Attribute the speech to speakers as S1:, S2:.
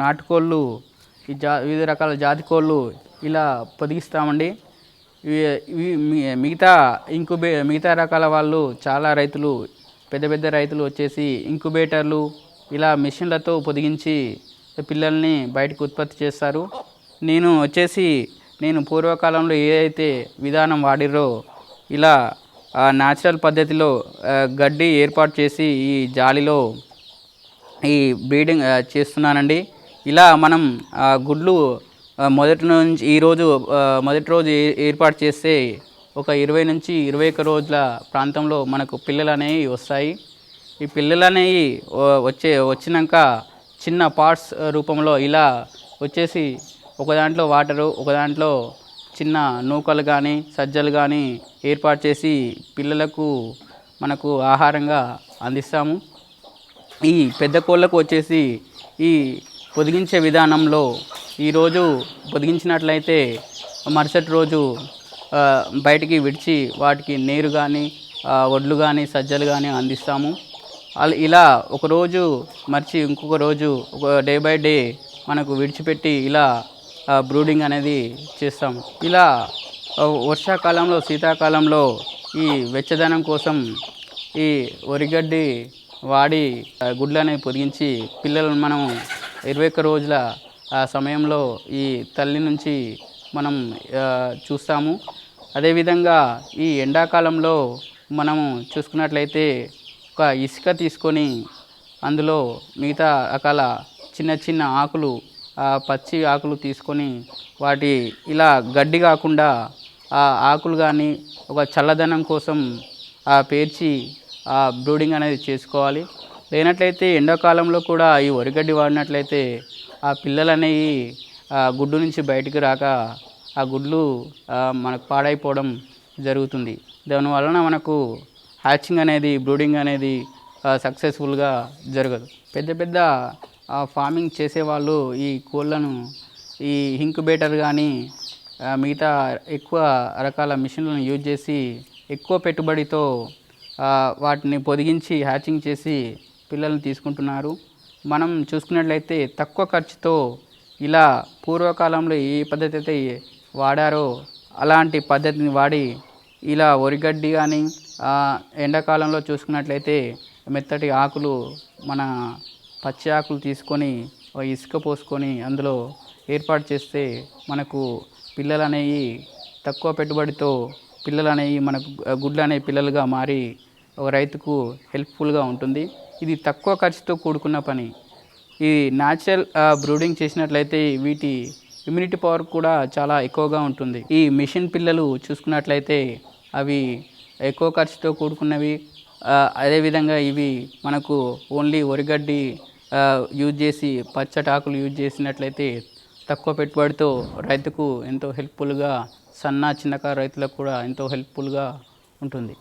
S1: నాటుకోళ్ళు ఈ జా వివిధ రకాల జాతి కోళ్ళు ఇలా పొదిగిస్తామండి. ఇవి మిగతా ఇంకుబే మిగతా రకాల వాళ్ళు చాలా రైతులు పెద్ద పెద్ద రైతులు వచ్చేసి ఇంకుబేటర్లు ఇలా మిషన్లతో పొదిగించి పిల్లల్ని బయటకు ఉత్పత్తి చేస్తారు. నేను వచ్చేసి నేను పూర్వకాలంలో ఏదైతే విధానం వాడిరో ఇలా న్యాచురల్ పద్ధతిలో గడ్డి ఏర్పాటు చేసి ఈ జాలిలో ఈ బ్రీడింగ్ చేస్తున్నానండి. ఇలా మనం గుడ్లు మొదటి నుంచి ఈరోజు మొదటి రోజు ఏ- ఏర్పాటు చేస్తే ఒక ఇరవై నుంచి ఇరవై ఒక్క రోజుల ప్రాంతంలో మనకు పిల్లలు అనేవి వస్తాయి. ఈ పిల్లలు అనేవి వచ్చే వచ్చినాక చిన్న పార్ట్స్ రూపంలో ఇలా వచ్చేసి ఒక దాంట్లో వాటరు ఒక దాంట్లో చిన్న నూకలు కానీ సజ్జలు కానీ ఏర్పాటు చేసి పిల్లలకు మనకు ఆహారంగా అందిస్తాము. ఈ పెద్ద కోళ్ళకు వచ్చేసి ఈ పొదిగించే విధానంలో ఈరోజు పొదిగించినట్లయితే మరుసటి రోజు బయటికి విడిచి వాటికి నీరు కానీ వడ్లు కానీ సజ్జలు కానీ అందిస్తాము. ఇలా ఒకరోజు మర్చి ఇంకొక రోజు ఒక డే బై డే మనకు విడిచిపెట్టి ఇలా బ్రూడింగ్ అనేది చేస్తాము. ఇలా వర్షాకాలంలో శీతాకాలంలో ఈ వెచ్చదనం కోసం ఈ వరిగడ్డి వాడి ఆ, గుడ్లని పొదిగించి పిల్లలను మనం ఇరవై ఒక్క రోజుల ఆ సమయంలో ఈ తల్లి నుంచి మనం చూస్తాము. అదేవిధంగా ఈ ఎండాకాలంలో మనము చూసుకున్నట్లయితే ఒక ఇసుక తీసుకొని అందులో మిగతా రకాల చిన్న చిన్న ఆకులు ఆ పచ్చి ఆకులు తీసుకొని వాటి ఇలా గడ్డి కాకుండా ఆ ఆకులు కానీ ఒక చల్లదనం కోసం ఆ పేర్చి ఆ బ్రూడింగ్ అనేది చేసుకోవాలి. లేనట్లయితే ఎండాకాలంలో కూడా ఈ వరిగడ్డి వాడినట్లయితే ఆ పిల్లలు అనేవి ఆ గుడ్డు నుంచి బయటికి రాక ఆ గుడ్లు మనకు పాడైపోవడం జరుగుతుంది. దాని వలన మనకు హ్యాచింగ్ అనేది బ్రూడింగ్ అనేది సక్సెస్ఫుల్గా జరగదు. పెద్ద పెద్ద ఫార్మింగ్ చేసేవాళ్ళు ఈ కోళ్ళను ఈ ఇంక్యుబేటర్ కానీ మిగతా ఎక్కువ రకాల మిషన్లను యూజ్ చేసి ఎక్కువ పెట్టుబడితో వాటిని పొదిగించి హ్యాచింగ్ చేసి పిల్లల్ని తీసుకుంటున్నారు. మనం చూసుకున్నట్లయితే తక్కువ ఖర్చుతో ఇలా పూర్వకాలంలో ఏ పద్ధతి అయితే వాడారో అలాంటి పద్ధతిని వాడి ఇలా వరిగడ్డి కానీ ఎండాకాలంలో చూసుకున్నట్లయితే మెత్తటి ఆకులు మన పచ్చి ఆకులు తీసుకొని ఇసుక పోసుకొని అందులో ఏర్పాటు చేస్తే మనకు పిల్లలు అనేవి తక్కువ పెట్టుబడితో పిల్లలు అనేవి మనకు గుడ్లు అనే పిల్లలుగా మారి ఒక రైతుకు హెల్ప్ఫుల్గా ఉంటుంది. ఇది తక్కువ ఖర్చుతో కూడుకున్న పని. ఈ న్యాచురల్ బ్రూడింగ్ చేసినట్లయితే వీటి ఇమ్యూనిటీ పవర్ కూడా చాలా ఎక్కువగా ఉంటుంది. ఈ మిషన్ పిల్లలు చూసుకున్నట్లయితే అవి ఎక్కువ ఖర్చుతో కూడుకున్నవి అదేవిధంగా ఇవి మనకు ఓన్లీ వరిగడ్డి యూజ్ చేసి పచ్చటాకులు యూజ్ చేసినట్లయితే తక్కువ పెట్టుబడితో రైతుకు ఎంతో హెల్ప్ఫుల్గా సన్న చిన్నకారు రైతులకు కూడా ఎంతో హెల్ప్ఫుల్గా ఉంటుంది.